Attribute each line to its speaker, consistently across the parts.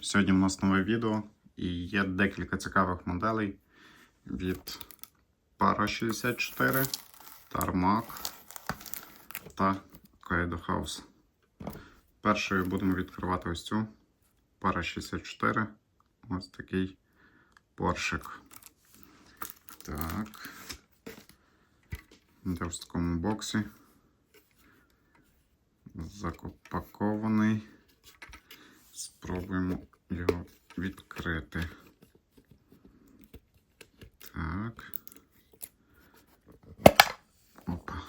Speaker 1: Сьогодні в нас нове відео і є декілька цікавих моделей від Para 64, Tarmac та Kaido House. Першою будемо відкривати ось цю Para 64. Ось такий поршик. Так. Де в такому боксі. Закопакований. Спробуємо його відкрити. Так. Опа.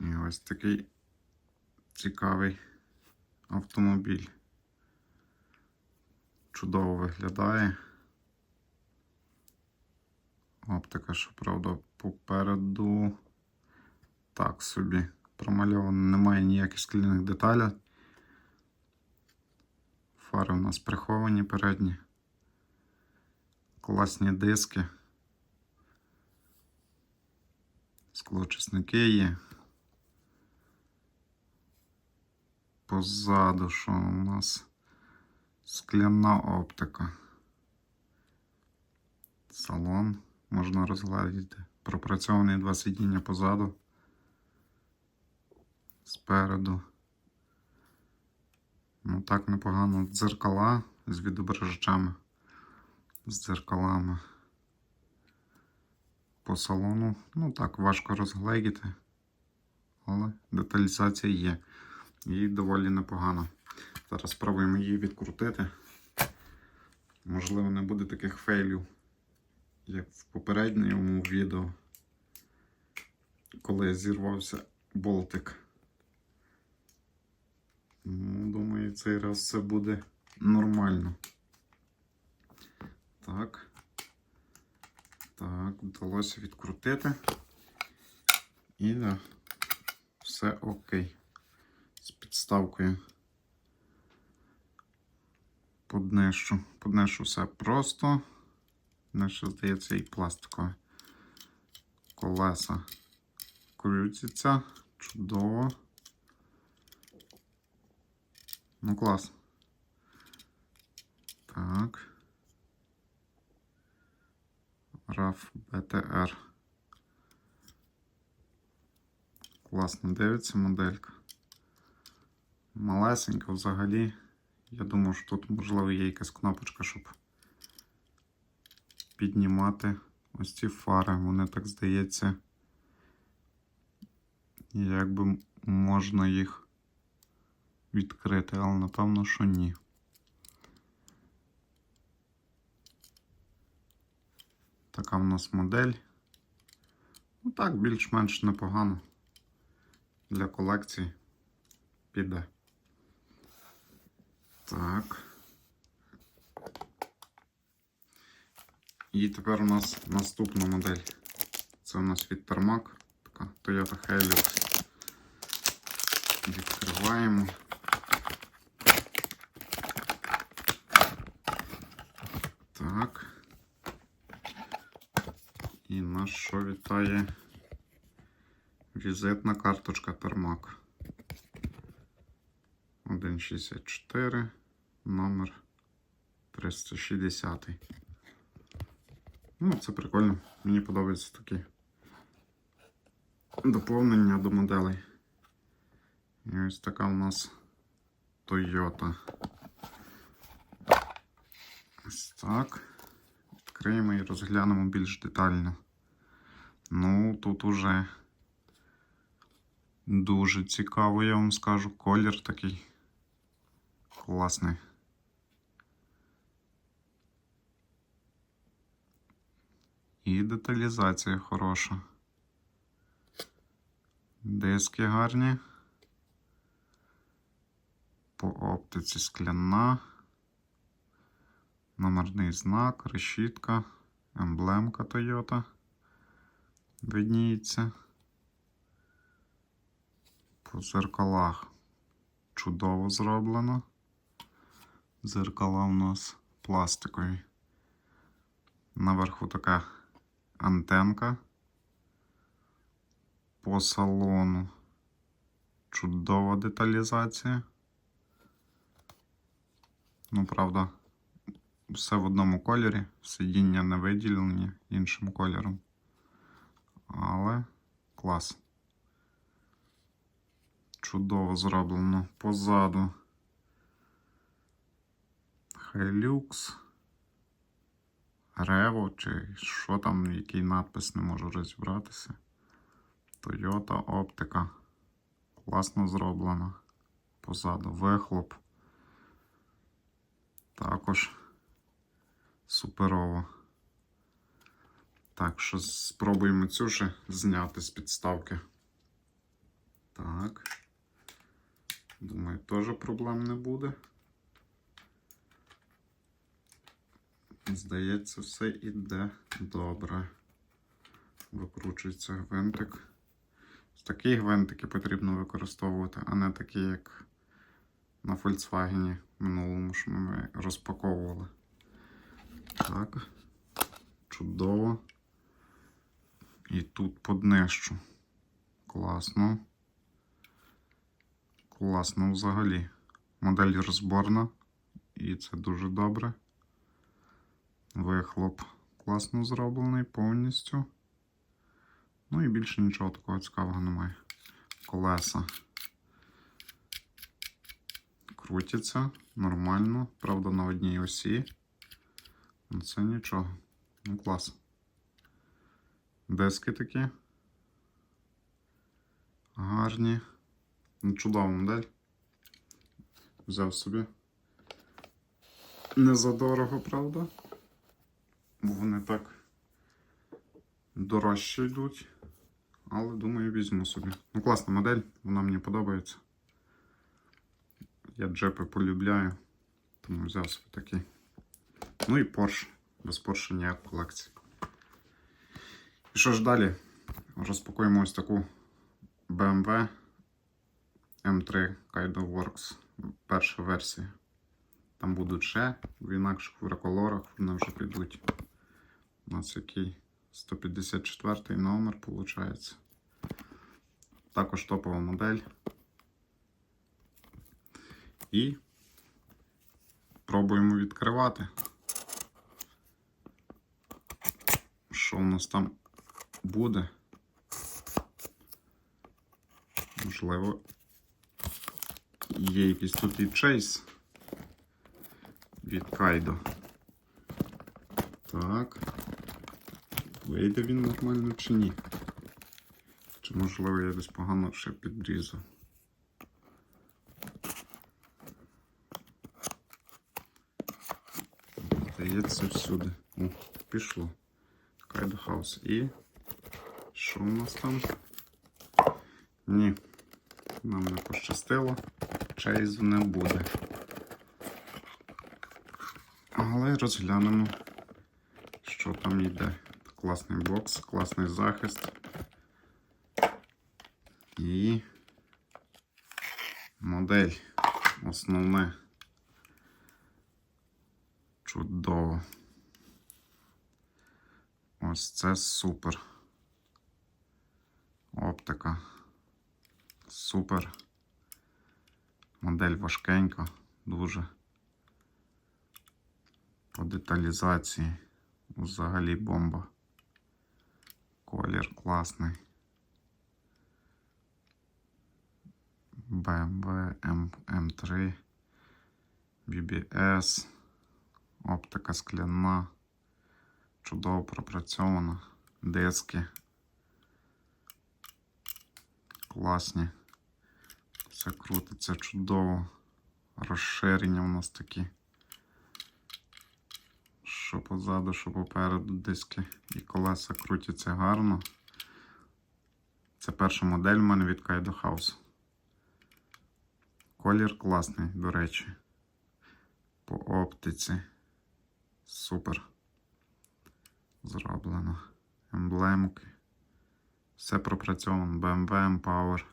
Speaker 1: І ось такий цікавий автомобіль. Чудово виглядає. Оптика, щоправда, попереду так собі промальовано, немає ніяких скляних деталей. Фари у нас приховані передні. Класні диски. Склочисники є. Позаду, що у нас скляна оптика. Салон можна розгладити. Пропрацьовані два сидіння позаду. Спереду. Ну так непогано. Дзеркала з відображачами. З дзеркалами. По салону. Ну так, важко розгледіти. Але деталізація є. І доволі непогано. Зараз спробуємо її відкрутити. Можливо, не буде таких фейлів, як в попередньому відео, коли зірвався болтик. Ну, думаю, цей раз все буде нормально. Так. Так, вдалося відкрутити. І да, все окей. З підставкою. Поднишу. Поднишу все просто. Що здається і пластикове. Колеса крутяться. Чудово. Ну, клас. Так. RAF BTR. Класно дивиться моделька. Малесенька взагалі. Я думаю, що тут, можливо, є якась кнопочка, щоб піднімати ось ці фари. Вони так здається. Якби можна їх відкрити, але напевно, що ні. Така в нас модель. Ну так, більш-менш непогано. Для колекції піде. Так. І тепер у нас наступна модель. Це у нас від Tarmac. Така Toyota Hilux. Відкриваємо. Так. І що вітає візитна карточка Tarmac. 1,64, номер 360. Ну, це прикольно. Мені подобаються такі доповнення до моделей. І ось така у нас Toyota. Ось так. Відкриємо і розглянемо більш детально. Ну, тут уже дуже цікаво, я вам скажу. Колір такий класний. І деталізація хороша. Диски гарні. По оптиці скляна. Номерний знак, решітка, емблемка Toyota. Видніється. По зеркалах чудово зроблено. Зеркала у нас пластикові. Наверху така антенка. По салону чудова деталізація. Ну, правда, все в одному кольорі, сидіння не виділені іншим кольором. Але клас. Чудово зроблено. Позаду. Hilux. Рево, чи що там, який надпис не можу розібратися. Toyota оптика. Класно зроблена. Позаду вихлоп. Також суперово. Так, що спробуємо цю ще зняти з підставки. Так. Думаю, теж проблем не буде. Здається, все іде добре. Викручується гвинтик. Такі гвинтики потрібно використовувати, а не такі, як на Volkswagen минулому, що ми розпаковували. Так. Чудово. І тут поднищу. Класно. Класно взагалі. Модель розборна. І це дуже добре. Вихлоп класно зроблений повністю. Ну і більше нічого такого цікавого немає. Колеса крутяться нормально, правда, на одній осі. Ну це нічого. Ну клас. Диски такі. Гарні. Ну, чудова модель. Взяв собі. Не задорого, правда? Бо вони так дорожче йдуть. Але думаю, візьму собі. Ну, класна модель, вона мені подобається. Я джепи полюбляю, тому взяв собі такий. Ну і Porsche. Без Porsche ніяк колекції. І що ж далі? Розпакуємо ось таку BMW M3 Kaido Works. Перша версія. Там будуть ще в інакших колорах, вони вже підуть. У нас який 154 номер, виходить. Також топова модель. І пробуємо відкривати. Що у нас там буде? Можливо, є якийсь тут і чейс від Кайдо. Так. Вийде він нормально чи ні? Чи можливо я десь погано ще підрізав? Здається всюди. О, пішло. Кайдо хаус. І що у нас там? Ні. Нам не пощастило. Чейзу не буде. Але розглянемо, що там йде. Класний бокс, класний захист. І модель основне. Чудово. Ось це супер. Оптика. Супер. Модель важкенька, дуже. По деталізації взагалі бомба. Колір класний. BMW M, M3, BBS, оптика скляна, чудово пропрацьована, диски. Класні. Все крутиться чудово. Розширення у нас такі. Що позаду, що попереду диски і колеса крутяться гарно. Це перша модель в мене від Kaido House. Колір класний, до речі. По оптиці. Супер. Зроблено. Емблемки. Все пропрацьовано. BMW Empower.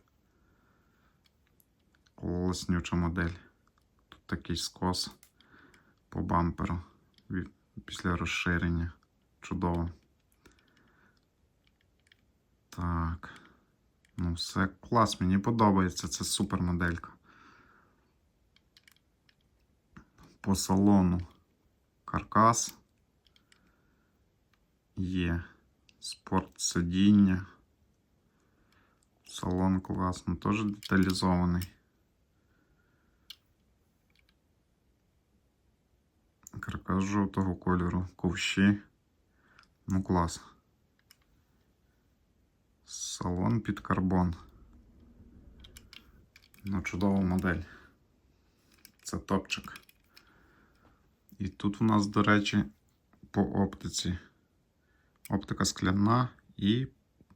Speaker 1: Колоснюча модель. Тут такий скос по бамперу після розширення. Чудово. Так. Ну, все клас, мені подобається. Це супер моделька. По салону каркас. Є спорт сидіння. Салон класно, теж деталізований. Каркас жовтого кольору, ковші. Ну клас. Салон під карбон. Ну, чудова модель. Це топчик. І тут у нас, до речі, по оптиці. Оптика скляна і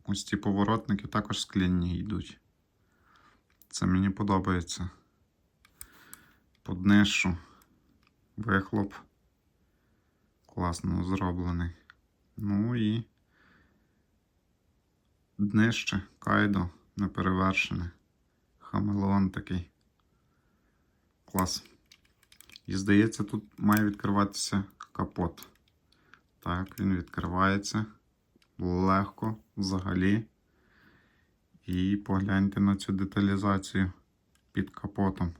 Speaker 1: ось ці поворотники також скляні йдуть. Це мені подобається. По днишу вихлоп класно зроблений. Ну і днище, кайдо неперевершене. Хамелеон такий. Клас. І здається, тут має відкриватися капот. Так, він відкривається легко взагалі. І погляньте на цю деталізацію під капотом.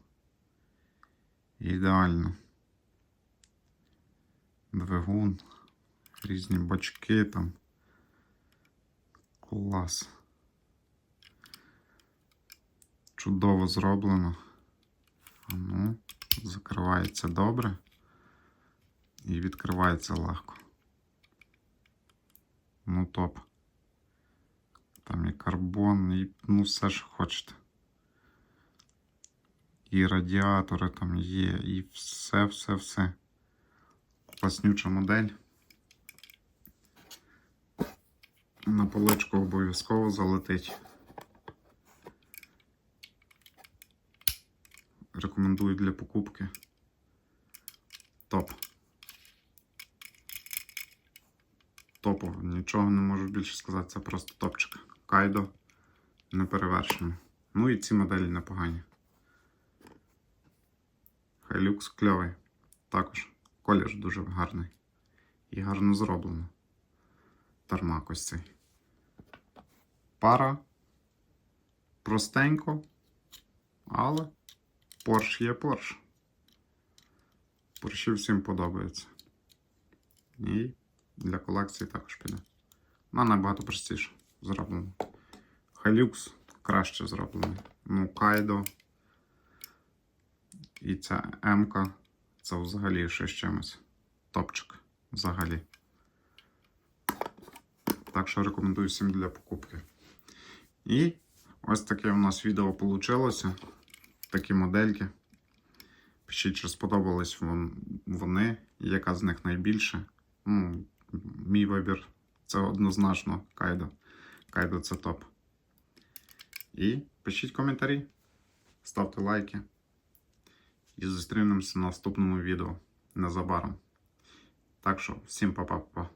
Speaker 1: Ідеально. Двигун, різні бачки там. Клас. Чудово зроблено. Ну, закривається добре і відкривається легко. Ну, топ. Там і карбон, і ну все що хочете. І радіатори там є, і все, все, все. Класнюча модель. На поличку обов'язково залетить. Рекомендую для покупки. Топ. Топово. Нічого не можу більше сказати. Це просто топчик. Кайдо неперевершено. Ну і ці моделі непогані. Хайлюкс кльовий. Також колір дуже гарний. І гарно зроблено. Тармак ось цей. Пара. Простенько. Але Порш є Порш. Порші всім подобається. І для колекції також піде. Ну, набагато простіше зроблено. Хайлюкс краще зроблений. Ну, Кайдо. І ця М-ка. Це взагалі ще з чимось. Топчик. Взагалі. Так що рекомендую всім для покупки. І ось таке у нас відео вийшло. Такі модельки. Пишіть, чи сподобались вам вони, яка з них найбільше. Ну, мій вибір це однозначно Кайдо. Кайдо це топ. І пишіть коментарі, ставте лайки. І зустрінемося на наступному відео незабаром. Так що, всім па-па-па.